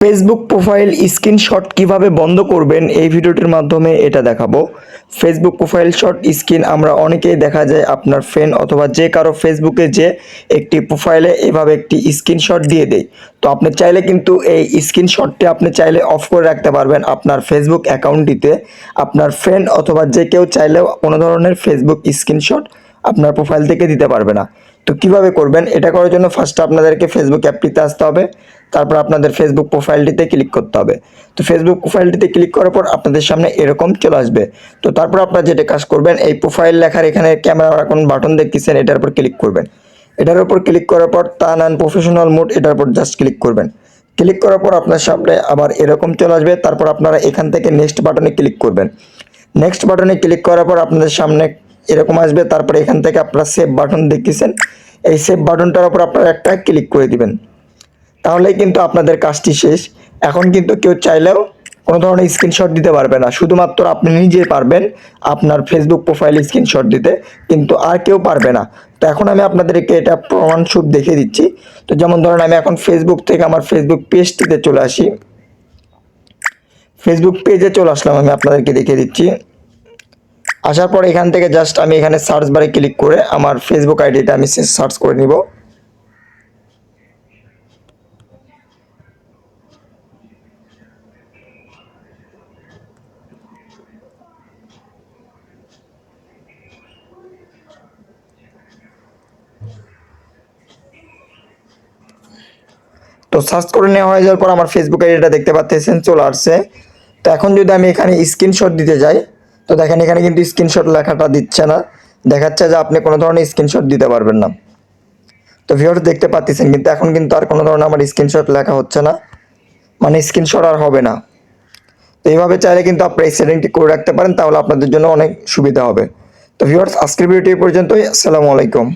Facebook profile screenshot কীভাবে বন্ধ করবেন, এই ভিডিওটির মাধ্যমে এটা দেখাবো। ফেসবুক প্রোফাইল শট স্ক্রিন আমরা অনেকেই দেখা যায় আপনার ফ্রেন্ড অথবা যে কারও ফেসবুকে যে একটি প্রোফাইলে এভাবে একটি স্ক্রিনশট দিয়ে দেয়। তো আপনি চাইলে কিন্তু এই স্ক্রিনশটটি আপনি চাইলে অফ করে রাখতে পারবেন আপনার ফেসবুক অ্যাকাউন্টটিতে আপনার ফ্রেন্ড অথবা যে কেউ চাইলেও কোনো ধরনের ফেসবুক স্ক্রিনশট আপনার প্রোফাইল থেকে দিতে পারবে না। তো কীভাবে করবেন? এটা করার জন্য ফার্স্ট আপনাদেরকে ফেসবুক অ্যাপটিতে আসতে হবে। তারপর আপনাদের ফেসবুক প্রোফাইলটিতে ক্লিক করতে হবে। তো ফেসবুক প্রোফাইলটিতে ক্লিক করার পর আপনাদের সামনে এরকম চলে আসবে। তো তারপর আপনারা যেটা কাজ করবেন, এই প্রোফাইল লেখার এখানে ক্যামেরা এখন বাটন দেখতেছেন, এটার উপর ক্লিক করবেন। এটার উপর ক্লিক করার পর তা নান প্রফেশনাল মোড এটার উপর জাস্ট ক্লিক করবেন। ক্লিক করার পর আপনার সামনে আবার এরকম চলে আসবে। তারপর আপনারা এখান থেকে নেক্সট বাটনে ক্লিক করবেন। নেক্সট বাটনে ক্লিক করার পর আপনাদের সামনে এরকম আসবে, তারপরে এখান থেকে আপনারা সেভ বাটন দেখতেছেন। এই সেভ বাটনটার উপর আপনারা একটা ক্লিক করে দিবেন। তাহলেই কিন্তু আপনাদের কাজটি শেষ। এখন কিন্তু কেউ চাইলেও কোনো ধরনের স্ক্রিনশট দিতে পারবে না। শুধুমাত্র আপনি নিজে পারবেন আপনার ফেসবুক প্রোফাইল স্ক্রিনশট দিতে, কিন্তু আর কেউ পারবে না। তো এখন আমি আপনাদেরকে এটা প্রমাণস্বরূপ দেখিয়ে দিচ্ছি। তো যেমন ধরেন আমি এখন ফেসবুক থেকে আমার ফেসবুক পেজটিতে চলে আসি। ফেসবুক পেজে চলে আসলাম, আমি আপনাদেরকে দেখিয়ে দিচ্ছি। আসার পর এখান থেকে জাস্ট আমি এখানে সার্চ বারে ক্লিক করে আমার ফেসবুক আইডিটা আমি সার্চ করে নিব। তো সার্চ করে নেওয়া হয়ে যাওয়ার পর আমার ফেসবুক আইডিটা দেখতে পাচ্ছেন, চলে আসছে। তো এখন যদি আমি এখানে স্ক্রিনশট দিতে যাই তো দেখেন, এখানে কিন্তু স্ক্রিনশট লেখাটা দিচ্ছে না। দেখাচ্ছে যে আপনি কোনো ধরনের স্ক্রিনশট দিতে পারবেন না। তো ভিউয়ার্স দেখতে পাচ্ছেন, কিন্তু এখন কিন্তু আর কোনো ধরনের আমার স্ক্রিনশট লেখা হচ্ছে না। মানে স্ক্রিনশট আর হবে না। তো এইভাবে চাইলে কিন্তু আপনি এই সেটিংটি করে রাখতে পারেন, তাহলে আপনাদের জন্য অনেক সুবিধা হবে। তো ভিউয়ার্স আজকের ভিডিওটি পর্যন্তই। আসসালামু আলাইকুম।